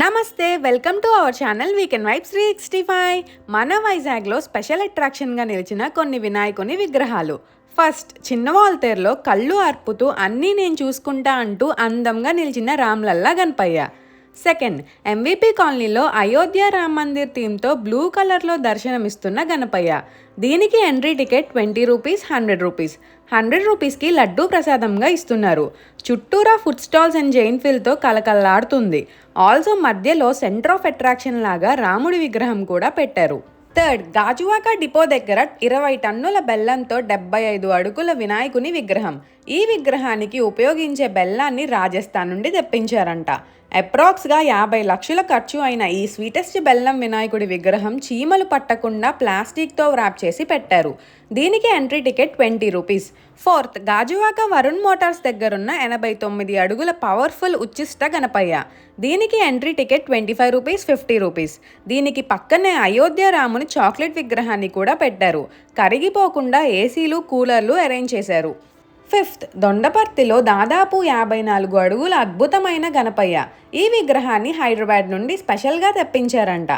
నమస్తే welcome to our channel weekend vibes three sixty five మన వైజాగ్లో స్పెషల్ అట్రాక్షన్గా నిలిచిన కొన్ని వినాయకుని విగ్రహాలు. ఫస్ట్ చిన్న వాల్తేరులో కళ్ళు అర్పుతూ అన్నీ నేను చూసుకుంటా అంటూ అందంగా నిలిచిన రామ్లల్లా గణపయ్య. సెకండ్ ఎంవిపి కాలనీలో అయోధ్య రామ్ మందిర్ థీమ్తో బ్లూ కలర్లో దర్శనమిస్తున్న గణపయ్య. దీనికి entry ticket twenty rupees hundred rupees. Hundred రూపీస్కి లడ్డూ ప్రసాదంగా ఇస్తున్నారు. చుట్టూరా ఫుడ్ స్టాల్స్ అండ్ జైన్ ఫిల్తో కలకల్లాడుతుంది. ఆల్సో మధ్యలో సెంటర్ ఆఫ్ అట్రాక్షన్ లాగా రాముడి విగ్రహం కూడా పెట్టారు. థర్డ్ గాజువాక డిపో దగ్గర ఇరవై టన్నుల బెల్లంతో డెబ్బై ఐదు అడుగుల వినాయకుని విగ్రహం. ఈ విగ్రహానికి ఉపయోగించే బెల్లాన్ని రాజస్థాన్ నుండి తెప్పించారంట. అప్రాక్స్గా యాభై లక్షల ఖర్చు అయిన ఈ స్వీటెస్ట్ బెల్లం వినాయకుడి విగ్రహం చీమలు పట్టకుండా ప్లాస్టిక్తో వ్రాప్ చేసి పెట్టారు. దీనికి entry ticket twenty rupees. Fourth Gajuwaka Varun motors దగ్గరున్న ఎనభై తొమ్మిది అడుగుల పవర్ఫుల్ ఉచ్చిష్ట గణపయ్య. దీనికి entry ticket twenty five rupees fifty rupees. దీనికి పక్కనే అయోధ్య రాముని చాక్లెట్ విగ్రహాన్ని కూడా పెట్టారు. కరిగిపోకుండా ఏసీలు కూలర్లు అరేంజ్ చేశారు. ఫిఫ్త్ దొండపర్తిలో దాదాపు యాభై నాలుగు అడుగుల అద్భుతమైన గణపయ్య. ఈ విగ్రహాన్ని హైదరాబాద్ నుండి స్పెషల్గా తెప్పించారంట.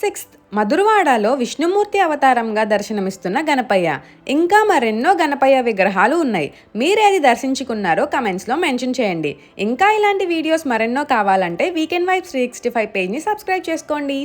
సిక్స్త్ మధురవాడలో విష్ణుమూర్తి అవతారంగా దర్శనమిస్తున్న గణపయ్య. ఇంకా మరెన్నో గణపయ్య విగ్రహాలు ఉన్నాయి. మీరేది దర్శించుకున్నారో కమెంట్స్లో మెన్షన్ చేయండి. ఇంకా ఇలాంటి వీడియోస్ మరెన్నో కావాలంటే weekend vibe three sixty five పేజ్ని subscribe చేసుకోండి.